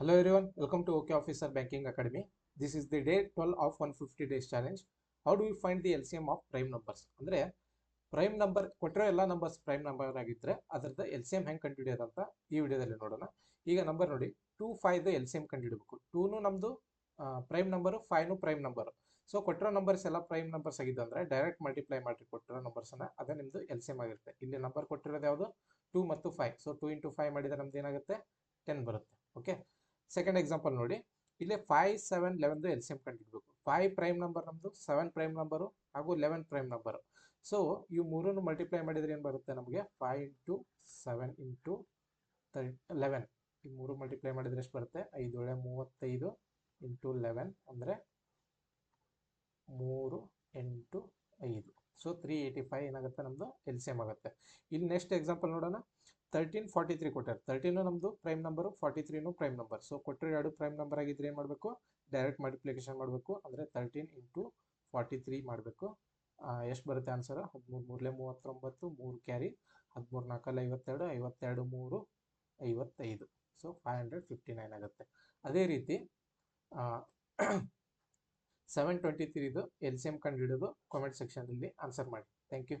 Hello everyone, welcome to OK Officer Banking Academy. This is the day 12 of 150 days challenge. How do we find the LCM of prime numbers? ಅಂದ್ರೆ prime number ಕೊಟ್ಟಿರೋ ಎಲ್ಲ numbers prime number ಆಗಿದ್ರೆ ಅದರದ L C M ಹೆಂಗೆ ಕಂಡುಹಿಡಿಯೋದು ಅಂತ ಈ ವಿಡಿಯೋದಲ್ಲಿ ನೋಡೋಣ. ಈಗ ನಂಬರ್ ನೋಡಿ two five L C M ಕಂಡುಹಿಡಬೇಕು. ಟೂನು ನಮ್ಮದು ಪ್ರೈಮ್ ನಂಬರು ಫೈವ್ನು ಪ್ರೈಮ್ ನಂಬರು ಸೊ ಕೊಟ್ಟಿರೋ ನಂಬರ್ಸ್ ಎಲ್ಲ ಪ್ರೈಮ್ ನಂಬರ್ಸ್ ಆಗಿದ್ದು ಅಂದ್ರೆ ಡೈರೆಕ್ಟ್ ಮಲ್ಟಿಪ್ಲೈ ಮಾಡಿ ಕೊಟ್ಟಿರೋ ನಂಬರ್ಸನ್ನ ಅದೇ ನಿಮ್ಮದು ಎಲ್ ಸಿ ಎಂ ಆಗಿರುತ್ತೆ. ಇಲ್ಲಿ ನಂಬರ್ ಕೊಟ್ಟಿರೋದು ಯಾವುದು? ಟೂ ಮತ್ತು five so two into five ಮಾಡಿದರೆ ನಮ್ದು ಏನಾಗುತ್ತೆ? ಟೆನ್ ಬರುತ್ತೆ. ಓಕೆ ಸೆಕೆಂಡ್ ಎಕ್ಸಾಂಪಲ್ ನೋಡಿ. ಇಲ್ಲಿ ಫೈವ್ ಸೆವೆನ್ ಲೆವೆನ್ದು ಎಲ್ ಸಿ ಎಂ ಕಂಡುಹಿಡಬೇಕು ಫೈವ್ ಪ್ರೈಮ್ ನಂಬರ್ ನಮ್ಮದು ಸೆವೆನ್ ಪ್ರೈಮ್ ನಂಬರು ಹಾಗೂ ಲೆವೆನ್ ಪ್ರೈಮ್ ನಂಬರು ಸೊ ಇವು ಮೂರನ್ನು ಮಲ್ಟಿಪ್ಲೈ ಮಾಡಿದ್ರೆ ಏನು ಬರುತ್ತೆ ನಮಗೆ? Five into seven into eleven ಈ ಮೂರು ಮಲ್ಟಿಪ್ಲೈ ಮಾಡಿದ್ರೆ ಎಷ್ಟು ಬರುತ್ತೆ? ಐದು ಏಳೆ ಮೂವತ್ತೈದು ಇಂಟು ಲೆವೆನ್ ಅಂದರೆ ಮೂರು ಎಂಟು ಐದು. ಸೊ ತ್ರೀ ಏಯ್ಟಿ ಫೈವ್ ಏನಾಗುತ್ತೆ ನಮ್ಮದು ಎಲ್ ಸಿ ಎಂ ಆಗುತ್ತೆ. ಇಲ್ಲಿ ನೆಕ್ಸ್ಟ್ ಎಕ್ಸಾಂಪಲ್ ನೋಡೋಣ. ತರ್ಟೀನ್ ಫಾರ್ಟಿ ತ್ರೀ ಕೊಟ್ಟಾರೆ. ತರ್ಟೀನು ನಮ್ಮದು ಪ್ರೈಮ್ ನಂಬರು ಫಾರ್ಟಿ ತ್ರೀನು ಪ್ರೈಮ್ ನಂಬರ್ ಸೊ ಕೊಟ್ಟರೆ ಎರಡು ಪ್ರೈಮ್ ನಂಬರ್ ಆಗಿದ್ರೆ ಏನು ಮಾಡಬೇಕು? ಡೈರೆಕ್ಟ್ ಮಲ್ಟಿಪ್ಲಿಕೇಶನ್ ಮಾಡಬೇಕು. ಅಂದರೆ ತರ್ಟೀನ್ ಇಂಟು ಫಾರ್ಟಿ ತ್ರೀ ಮಾಡಬೇಕು ಎಷ್ಟು ಬರುತ್ತೆ ಆನ್ಸರ್ ಹದಿಮೂರು ಮೂರಲೇ ಮೂವತ್ತೊಂಬತ್ತು, ಮೂರು ಕ್ಯಾರಿ. ಹದಿಮೂರು ನಾಲ್ಕಲ್ಲಿ ಐವತ್ತೆರಡು ಐವತ್ತೆರಡು ಮೂರು, ಐವತ್ತೈದು. So five hundred fifty nine ಆಗುತ್ತೆ. ಅದೇ ರೀತಿ ಸೆವೆನ್ ಟ್ವೆಂಟಿ ತ್ರೀದು ಎಲ್ ಸಿ ಎಂ ಕಂಡು ಹಿಡಿದು ಕಾಮೆಂಟ್ ಸೆಕ್ಷನಲ್ಲಿ ಆನ್ಸರ್ ಮಾಡಿ. Thank you